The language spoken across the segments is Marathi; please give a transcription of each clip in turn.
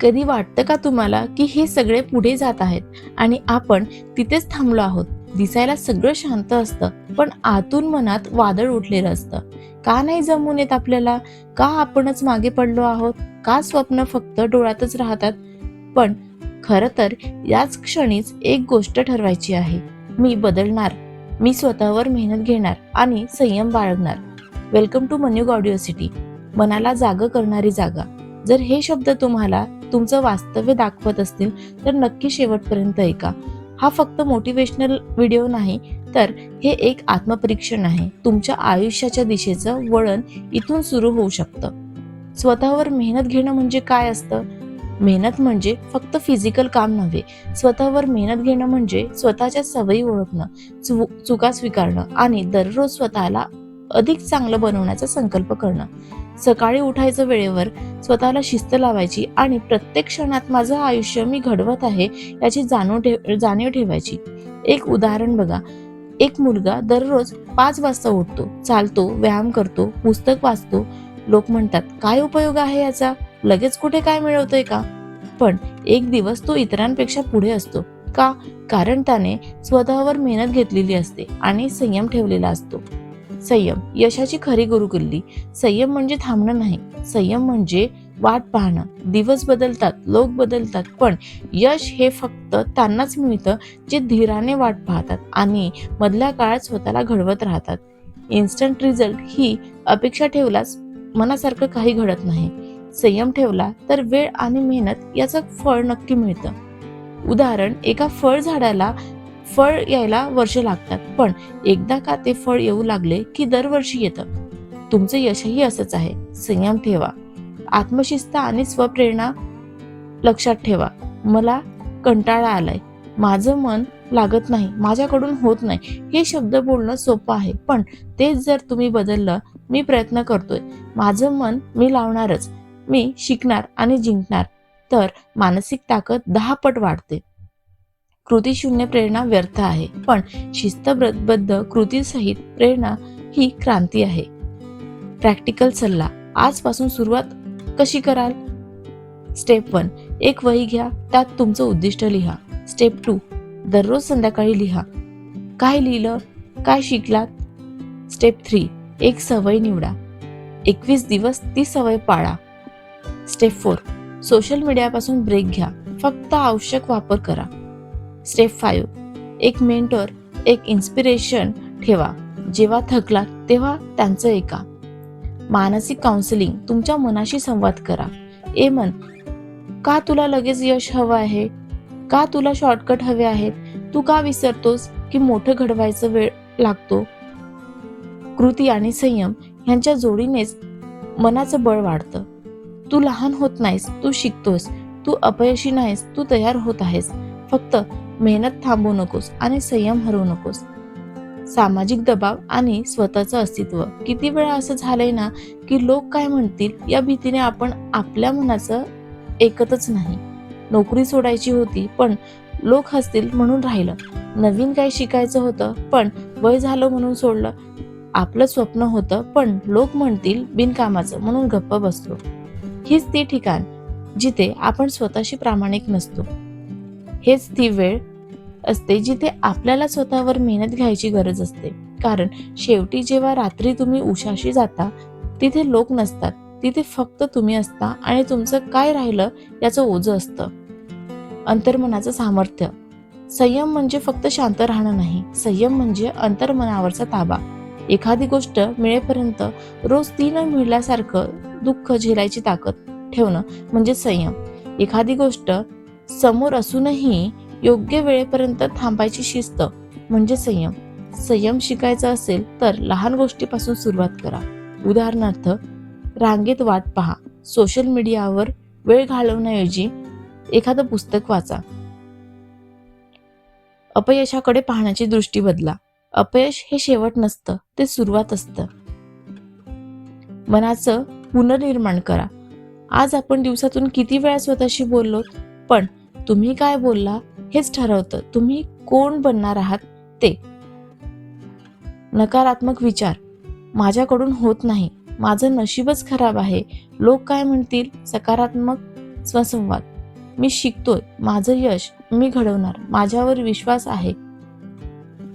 कधी वाटतं का तुम्हाला की हे सगळे पुढे जात आहेत? आणि आपण तिथेच थांबलो आहोत. दिसायला सगळं शांत असतं पण आतून मनात वादळ उठलेलं असतं. का नाही जमून येत आपल्याला? का आपणच मागे पडलो आहोत? का स्वप्न फक्त डोळ्यातच राहतात? पण खरं तर याच क्षणीच एक गोष्ट ठरवायची आहे. मी बदलणार. मी स्वतःवर मेहनत घेणार आणि संयम बाळगणार. वेलकम टू मन्यू ऑडिओ सिटी. मनाला जाग करणारी जागा. जर हे शब्द तुम्हाला तुमचं वास्तव्य दाखवत असतील तर नक्की शेवटपर्यंत ऐका. हा फक्त मोटिवेशनल व्हिडिओ नाही तर हे एक आत्मपरीक्षण आहे. तुमच्या आयुष्याच्या दिशेचं वळण इथून सुरू होऊ शकतं. स्वतःवर मेहनत घेणं म्हणजे काय असतं? मेहनत म्हणजे फक्त फिजिकल काम नव्हे. स्वतःवर मेहनत घेणं म्हणजे स्वतःच्या सवयी ओळखणं चु- चुका स्वीकारणं आणि दररोज स्वतःला अधिक चांगलं बनवण्याचा संकल्प करणं. सकाळी उठायचं वेळेवर स्वतःला शिस्त लावायची आणि प्रत्येक क्षणात माझं आयुष्य मी घडवत आहे याची जाणीव ठेव जाणीव ठेवायची. एक उदाहरण बघा. एक मुलगा दररोज पाच वाजता उठतो चालतो व्यायाम करतो पुस्तक वाचतो. लोक म्हणतात काय उपयोग आहे याचा? लगेच कुठे काय मिळवतोय का? पण एक दिवस तो इतरांपेक्षा पुढे असतो. का? कारण त्याने स्वतःवर मेहनत घेतलेली असते आणि संयम ठेवलेला असतो. संयम. यशाची खरी गुरुकिल्ली संयम म्हणजे थांबणं नाही. संयम म्हणजे वाट पाहणं. दिवस बदलतात लोक बदलतात पण यश हे फक्त त्यांनाच मिळतं जे धीराने वाट पाहतात आणि मधल्या काळात स्वतःला घडवत राहतात. इन्स्टंट रिझल्ट ही अपेक्षा ठेवल्यास मनासारखं काही घडत नाही. संयम ठेवला तर वेळ आणि मेहनत याचं फळ नक्की मिळतं. उदाहरण एका फळ झाडाला फळ यायला वर्ष लागतात. पण एकदा का ते फळ येऊ लागले की दरवर्षी येतं? तुमचं यशही असंच आहे. संयम ठेवा. आत्मशिस्त आणि स्वप्रेरणा लक्षात ठेवा. मला कंटाळा आलाय. माझं मन लागत नाही. माझ्याकडून होत नाही. हे शब्द बोलणं सोपं आहे. पण तेच जर तुम्ही बदललं मी प्रयत्न करतोय. माझं मन मी लावणारच. मी शिकणार आणि जिंकणार. तर मानसिक ताकद दहा पट वाढते. कृतीशून्य प्रेरणा व्यर्थ आहे. पण शिस्तबद्ध कृतीसहित प्रेरणा ही क्रांती आहे. प्रॅक्टिकल सल्ला. आजपासून सुरुवात कशी कराल? Step one. एक वही घ्या. त्यात तुमचं उद्दिष्ट लिहा. Step two. दररोज संध्याकाळी लिहा. काय लिहिलं? काय शिकलात? Step three. एक सवय निवडा. एकवीस दिवस ती सवय पाळा. Step four. सोशल मीडियापासून ब्रेक घ्या. फक्त आवश्यक वापर करा. Step five. एक मेंटर एक इन्स्पिरेशन ठेवा. जेव्हा थकला तेव्हा त्यांचं ऐका. मानसिक काउन्सिलिंग तुमच्या मनाशी संवाद करा. ए मन का तुला लगेच यश हवं आहे? का तुला शॉर्टकट हवे आहेत? तू का विसरतोस की मोठं घडवायचं वेळ लागतो? कृती आणि संयम ह्यांच्या जोडीनेच मनाचं बळ वाढतं. तू लहान होत नाहीस तू शिकतोस. तू अपयशी नाहीस तू तयार होत आहेस. फक्त मेहनत थांबवू नकोस आणि संयम हरवू नकोस. सामाजिक दबाव आणि स्वतःचं अस्तित्व. किती वेळा असं झालंय ना की लोक काय म्हणतील या भीतीने आपण आपल्या मनाचं ऐकतच नाही. नोकरी सोडायची होती पण लोक हसतील म्हणून राहिलं. नवीन काय शिकायचं होतं पण वय झालं म्हणून सोडलं. आपलं स्वप्न होतं पण लोक म्हणतील बिनकामाचं म्हणून गप्प बसलो. हीच ती ठिकाण जिथे आपण स्वतःशी प्रामाणिक नसतो. हेच ती वेळ असते जिथे आपल्याला स्वतःवर मेहनत घ्यायची गरज असते. कारण शेवटी जेव्हा रात्री तुम्ही उशाशी जाता तिथे लोक नसतात. तिथे फक्त तुम्ही असता आणि तुमचं काय राहिलं याचं ओझं असतं. अंतर्मनाचं सामर्थ्य. संयम म्हणजे फक्त शांत राहणं नाही. संयम म्हणजे अंतर्मनावरचा ताबा. एखादी गोष्ट मिळेपर्यंत रोज ती न मिळल्यासारखं दुःख झेलायची ताकद ठेवणं म्हणजे संयम. एखादी गोष्ट समोर असूनही योग्य वेळेपर्यंत थांबायची शिस्त म्हणजे संयम. संयम शिकायचा असेल तर लहान गोष्टीपासून सुरुवात करा. उदाहरणार्थ रांगेत वाट पहा. सोशल मीडियावर वेळ घालवण्याऐवजी एखादं पुस्तक वाचा. अपयशाकडे पाहण्याची दृष्टी बदला. अपयश हे शेवट नसतं ते सुरुवात असतं. मनाचं पुनर्निर्माण करा. आज आपण दिवसातून किती वेळा स्वतःशी बोललो पण तुम्ही काय बोलला हेच ठरवतं. तुम्ही कोण बनणार आहात ते. नकारात्मक विचार. माझ्याकडून होत नाही. माझं नशीबच खराब आहे. लोक काय म्हणतील? सकारात्मक स्वसंवाद. मी शिकतोय. माझं यश मी घडवणार. माझ्यावर विश्वास आहे.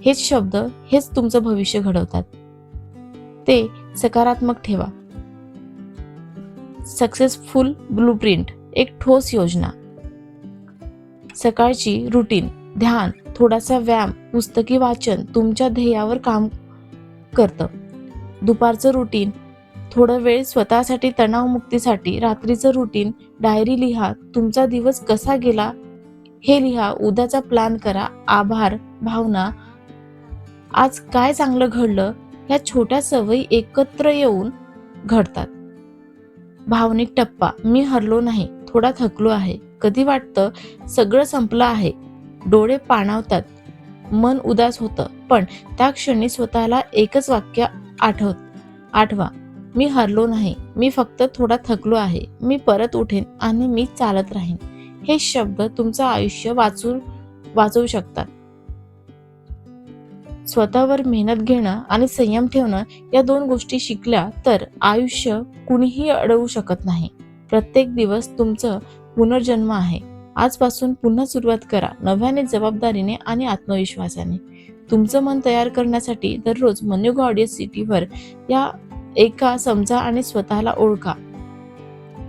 हेच शब्द हेच तुमचं भविष्य घडवतात. ते सकारात्मक ठेवा. Successful blueprint. एक ठोस योजना. सकाळची रुटीन ध्यान थोडासा व्यायाम पुस्तकी वाचन तुमच्या ध्येयावर काम करतं. दुपारचं रुटीन थोडं वेळ स्वतःसाठी तणावमुक्तीसाठी रात्रीचं रुटीन डायरी लिहा तुमचा दिवस कसा गेला हे लिहा उद्याचा प्लॅन करा आभार भावना. आज काय चांगलं घडलं ह्या छोट्या सवयी एकत्र येऊन घडतात. भावनिक टप्पा मी हरलो नाही थोडा थकलो आहे. कधी वाटतं सगळं संपलं आहे? डोळे पाणावतात. मन उदास होतं. पण त्या क्षणी स्वतःला एकच वाक्य आठवत आठवा मी हरलो नाही. मी फक्त थोडा थकलो आहे. मी परत उठेन आणि मी चालत राहीन. हे शब्द तुमचं आयुष्य वाचून वाचवू शकतात. स्वतःवर मेहनत घेणं आणि संयम ठेवणं या दोन गोष्टी शिकल्या तर आयुष्य कुणीही अडवू शकत नाही. प्रत्येक दिवस तुमचं पुनर्जन्म आहे. आजपासून पुन्हा सुरुवात करा नव्याने जबाबदारीने आणि आत्मविश्वासाने. तुमचं मन तयार करण्यासाठी दररोज मनयुग ऑडिओ सिटीवर या एका समजा आणि स्वतःला ओळखा.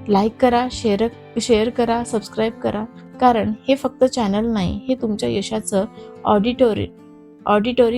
लाईक करा शेअर शेअर करा सबस्क्राईब करा. कारण हे फक्त चॅनल नाही हे तुमच्या यशाचं ऑडिटोरी ऑडिटोरी